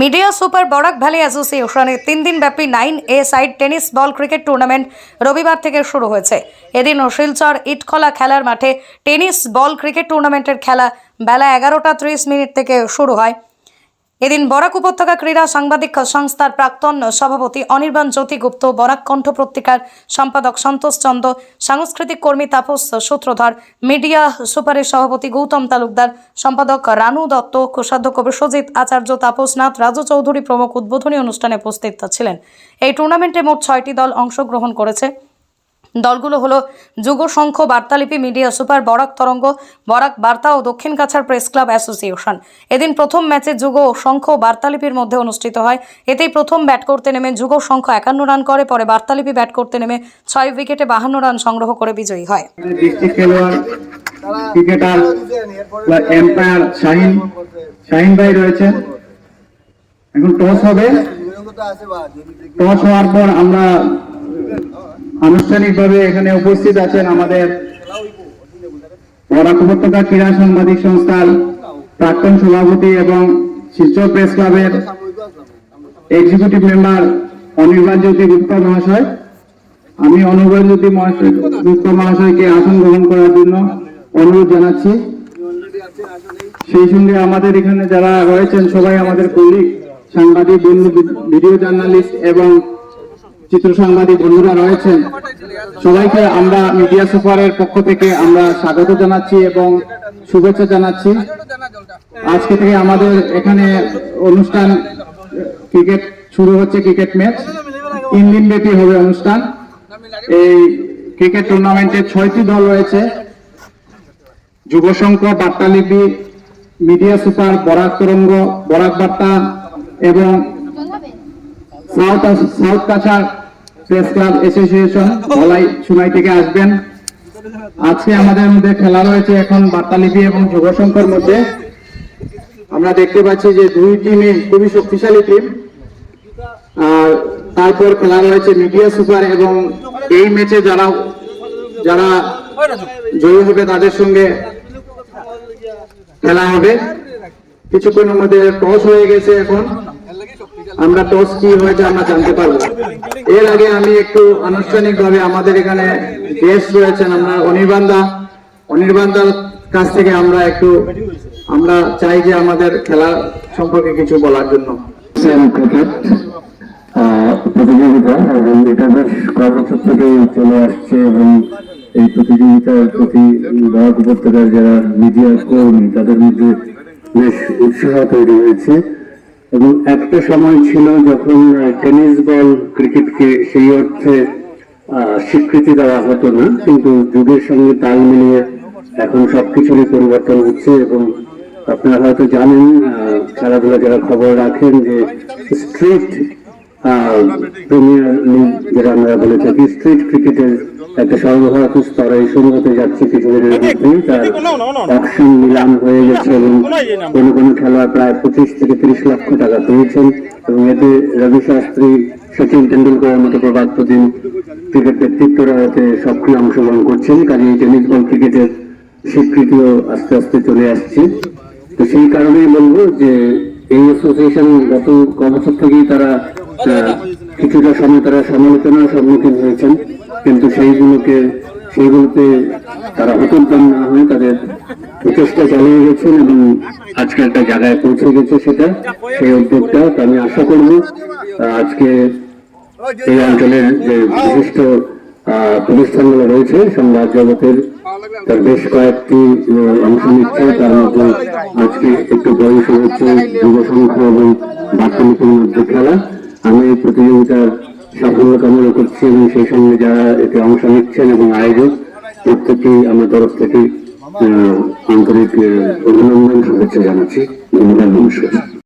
Media super Barak valley অ্যাসোসিয়েশনের তিন দিন ব্যাপী nine a side tennis ball cricket tournament রবিবার থেকে শুরু হয়েছে। এদিন শিলচর ইটখলা খেলার মাঠে টেনিস বল ক্রিকেট টুর্নামেন্টের খেলা বেলা এগারোটা ত্রিশ মিনিট থেকে শুরু হয়। এদিন বরাক উপত্যকা ক্রীড়া সাংবাদিক সংস্থার প্রাক্তন সভাপতি অনির্বাণ জ্যোতি গুপ্ত বরাক কণ্ঠ পত্রিকার সম্পাদক সন্তোষ চন্দ, সাংস্কৃতিক কর্মী তাপস সূত্রধর, মিডিয়া সুপারের সভাপতি গৌতম তালুকদার, সম্পাদক রানু দত্ত, কোষাধ্যক্ষ বিশ্বজিৎ আচার্য তাপসনাথ রাজু চৌধুরী প্রমুখ উদ্বোধনী অনুষ্ঠানে উপস্থিত ছিলেন। এই টুর্নামেন্টে মোট ছয়টি দল অংশগ্রহণ করেছে। দলগুলো হলো যুগ সংঘ বার্তালিপি মিডিয়া সুপার বরাক তরঙ্গ বরাক বার্তা ও দক্ষিণ কাছাড় প্রেস ক্লাব অ্যাসোসিয়েশন। এদিন প্রথম ম্যাচে যুগ ও শঙ্খ বার্তালিপির মধ্যে অনুষ্ঠিত হয়। এতেই প্রথম ব্যাট করতে নেমে যুগ শঙ্খ একান্ন রান করে পরে বার্তালিপি ব্যাট করতে নেমে ছয় উইকেটে বাহান্ন রান সংগ্রহ করে বিজয়ী হয়। ক্রিকেটার বা এম্পায়ার শাহিন শাহিন ভাই রয়েছেন। এখন টস হবে। টস হওয়ার পর আমরা আনুষ্ঠানিকভাবে এখানে উপস্থিত আছেন আমাদের বরাক উপত্যকা ক্রীড়া সাংবাদিক সংস্থার প্রাক্তন সভাপতি এবং শিলচর প্রেস ক্লাবের এক্সিকিউটিভ মেম্বার অনির্বাণ জ্যোতি গুপ্তা মহাশয়। আমি অনুগ্রহ জ্যোতি গুপ্ত মহাশয়কে আসন গ্রহণ করার জন্য অনুরোধ জানাচ্ছি। সেই সঙ্গে আমাদের এখানে যারা রয়েছেন সবাই আমাদের কলিগ সাংবাদিক ভিডিও জার্নালিস্ট এবং চিত্র সাংবাদিক বন্ধুরা রয়েছেন। সবাইকে আমরা মিডিয়া সুপারের পক্ষ থেকে আমরা স্বাগত জানাচ্ছি এবং শুভেচ্ছা জানাচ্ছি। আজকে থেকে আমাদের এখানে অনুষ্ঠান, ক্রিকেট শুরু হচ্ছে ক্রিকেট ম্যাচ। তিন দিন ব্যাপী হবে অনুষ্ঠান। এই ক্রিকেট টুর্নামেন্টে ছয়টি দল রয়েছে। যুব সংঘ, বার্তালিপি, মিডিয়া সুপার বরাক তরঙ্গ, বরাক বার্তা এবং south south Cachar press club association Dhalai Sonai থেকে আসবেন। আজকে আমাদের মধ্যে খেলা রয়েছে এখন বার্তালিপি এবং যুব সংঘের মধ্যে। আমরা দেখতে পাচ্ছি যে দুই টিমই খুবই শক্তিশালী টিম। আর তারপর খেলা রয়েছে মিডিয়া সুপার এবং এই ম্যাচে যারা যারা জয়ী হবে তাদের সঙ্গে খেলা হবে। কিছুক্ষণের মধ্যে টস হয়ে গেছে এখন। আমরা টস কি হয়েছে আমরা জানতে পারব। এর আগে আমি একটু আনুষ্ঠানিক ভাবে আমাদের এখানে গেস্ট রয়েছেন আমরা অনির্বাণদা। অনির্বাণদার কাছ থেকে আমরা একটু, আমরা চাই যে আমাদের খেলা সম্পর্কে কিছু বলার জন্য। প্রতিযোগিতা এবং এটা বেশ কয়েক থেকে চলে আসছে এবং এই প্রতিযোগিতার প্রতি বরাক উপত্যকার যারা মিডিয়া কর্মী, তাদের মধ্যে বেশ উৎসাহ তৈরি হয়েছে। এবং একটা সময় ছিল যখন টেনিস বল ক্রিকেটকে সেই অর্থে স্বীকৃতি দেওয়া হতো না, কিন্তু যুগের সঙ্গে তাল মিলিয়ে এখন সবকিছুরই পরিবর্তন হচ্ছে এবং আপনারা হয়তো জানেন খেলাধুলা যারা খবর রাখেন যে স্ট্রিট প্রিমিয়ার লিগ যেটা আমরা বলে থাকি স্ট্রিট ক্রিকেটের একটা সর্বভারতীয় স্তরে শুরু হতে যাচ্ছে কিছুদিনের মধ্যেই। তার অপশন নিলাম হয়ে গেছে এবং কোনো কোনো খেলোয়াড় প্রায় পঁচিশ থেকে তিরিশ লক্ষ টাকা পেয়েছেন এবং এতে রবি শাস্ত্রী সচিন তেন্ডুলকরের মতো প্রবাদ প্রতিদিন ক্রিকেট নেতৃত্বরা এতে সক্রিয় অংশগ্রহণ করছেন। কাজে টেনিস বল ক্রিকেটের স্বীকৃতিও আস্তে আস্তে চলে আসছে। তো সেই কারণেই বলব যে এই অ্যাসোসিয়েশন গত ক বছর থেকেই তারা কিছুটা সময় তারা সমালোচনার সম্মুখীন হয়েছেন, কিন্তু সেইগুলোকে সেইগুলোতে তারা হতোদ্দাম না হয়ে তাদের প্রচেষ্টা চালিয়ে গেছেন এবং আজকে একটা জায়গায় পৌঁছে গেছে সেটা। সেই উদ্যোগটা আমি আশা করব আজকে এই অঞ্চলের যে বিশিষ্ট প্রতিষ্ঠানগুলো রয়েছে, সংবাদ জগতের তার বেশ কয়েকটি অংশ নিচ্ছে। তার মধ্যে আজকে একটু বয়স হচ্ছে যুব সংঘ এবং বার্তালিপির মধ্যে খেলা। আমি এই প্রতিযোগিতার সাফল্য কামনা করছি এবং সেই সঙ্গে যারা এতে অংশ নিচ্ছেন এবং আয়োজক প্রত্যেকেই আমার তরফ থেকে আন্তরিক অভিনন্দন শুভেচ্ছা জানাচ্ছি। ধন্যবাদ, নমস্কার।